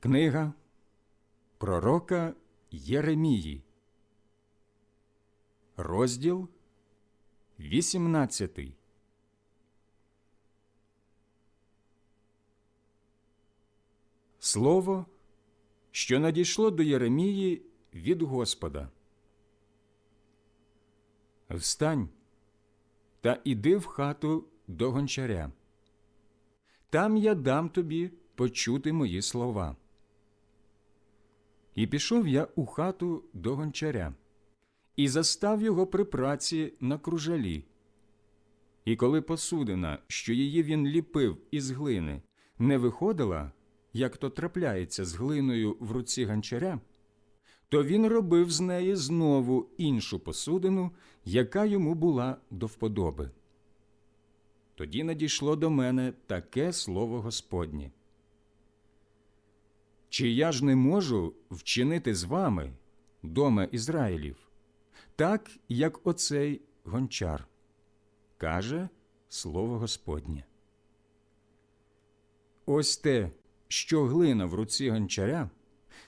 Книга Пророка Єремії, розділ 18. Слово, що надійшло до Єремії від Господа. Встань та іди в хату до гончаря. Там я дам тобі почути мої слова. І пішов я у хату до гончаря, і застав його при праці на кружалі. І коли посудина, що її він ліпив із глини, не виходила, як то трапляється з глиною в руці гончаря, то він робив з неї знову іншу посудину, яка йому була до вподоби. Тоді надійшло до мене таке слово Господнє. Чи я ж не можу вчинити з вами, доме Ізраїлів, так, як оцей гончар, каже слово Господнє. Ось те, що глина в руці гончаря,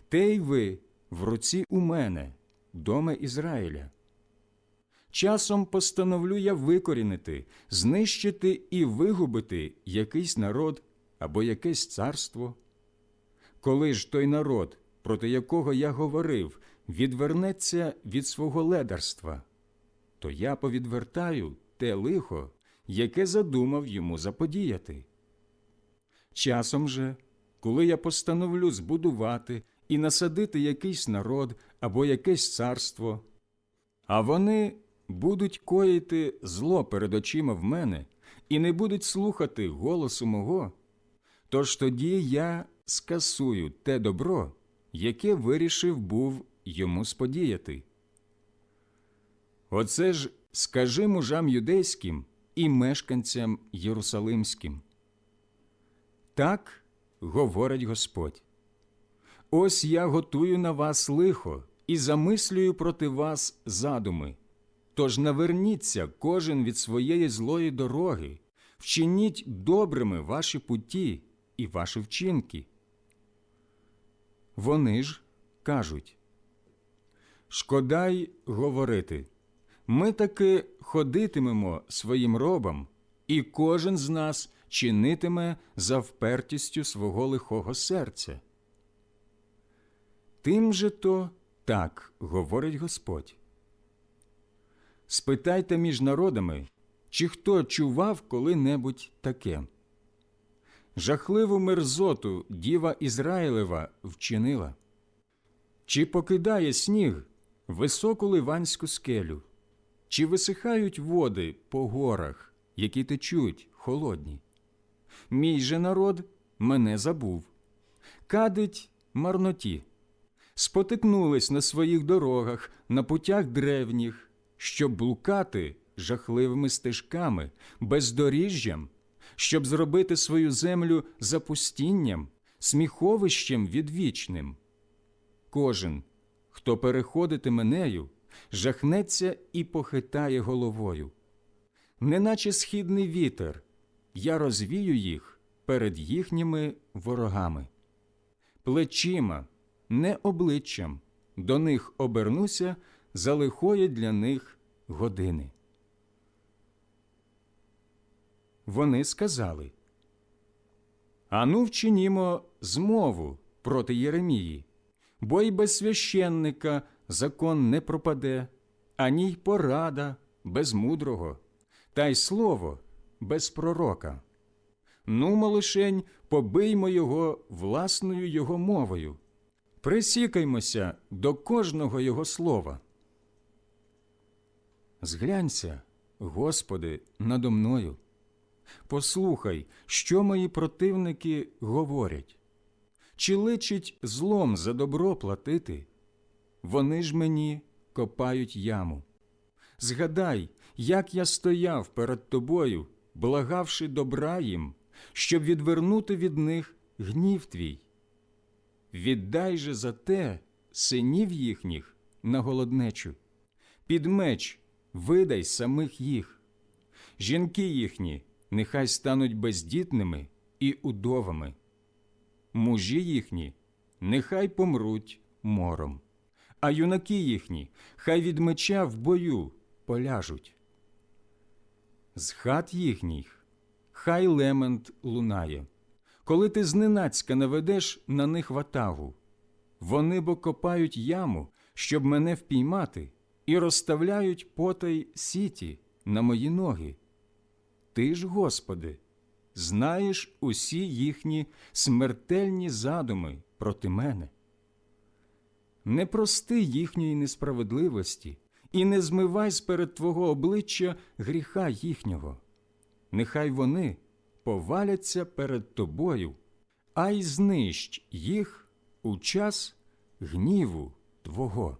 те й ви в руці у мене, доме Ізраїля. Часом постановлю я викорінити, знищити і вигубити якийсь народ або якесь царство. Коли ж той народ, проти якого я говорив, відвернеться від свого ледарства, то я повідвертаю те лихо, яке задумав йому заподіяти. Часом же, коли я постановлю збудувати і насадити якийсь народ або якесь царство, а вони будуть коїти зло перед очима в мене і не будуть слухати голосу мого, тож тоді я скасую те добро, яке вирішив був йому сподіяти. Оце ж скажи мужам юдейським і мешканцям Єрусалимським. Так говорить Господь. Ось я готую на вас лихо і замислюю проти вас задуми. Тож наверніться кожен від своєї злої дороги, вчиніть добрими ваші путі і ваші вчинки. Вони ж кажуть Шкода й говорити. Ми таки ходитимемо своїм робом, і кожен з нас чинитиме за впертістю свого лихого серця. Тим же то так говорить Господь. Спитайте між народами, чи хто чував коли-небудь таке. Жахливу мерзоту діва Ізраїлева вчинила. Чи покидає сніг високу ливанську скелю, чи висихають води по горах, які течуть холодні? Мій же народ мене забув, кадить марноті, спотикнулись на своїх дорогах, на путях древніх, щоб блукати жахливими стежками, бездоріжжям, щоб зробити свою землю запустінням, сміховищем відвічним. Кожен, хто переходитиме нею, жахнеться і похитає головою. Неначе східний вітер, я розвію їх перед їхніми ворогами. Плечима, не обличчям, до них обернуся за лихої для них години. Вони сказали Ану вчинімо змову проти Єремії, бо й без священника закон не пропаде, ані й порада без мудрого, та й слово без пророка. Нумо лишень побиймо його власною його мовою, присікаймося до кожного його слова. Зглянься, Господи, надо мною. Послухай, що мої противники говорять. Чи личить злом за добро платити? Вони ж мені копають яму. Згадай, як я стояв перед тобою, благавши добра їм, щоб відвернути від них гнів твій. Віддай же за те синів їхніх на голоднечу, під меч видай самих їх, жінки їхні нехай стануть бездітними і удовами, мужі їхні нехай помруть мором, а юнаки їхні хай від меча в бою поляжуть. З хат їхніх хай лемент лунає, коли ти зненацька наведеш на них ватагу. Вони бо копають яму, щоб мене впіймати, і розставляють потай сіті на мої ноги. Ти ж, Господи, знаєш усі їхні смертельні задуми проти мене. Не прости їхньої несправедливості і не змивай сперед Твого обличчя гріха їхнього. Нехай вони поваляться перед Тобою, а й знищ їх у час гніву Твого.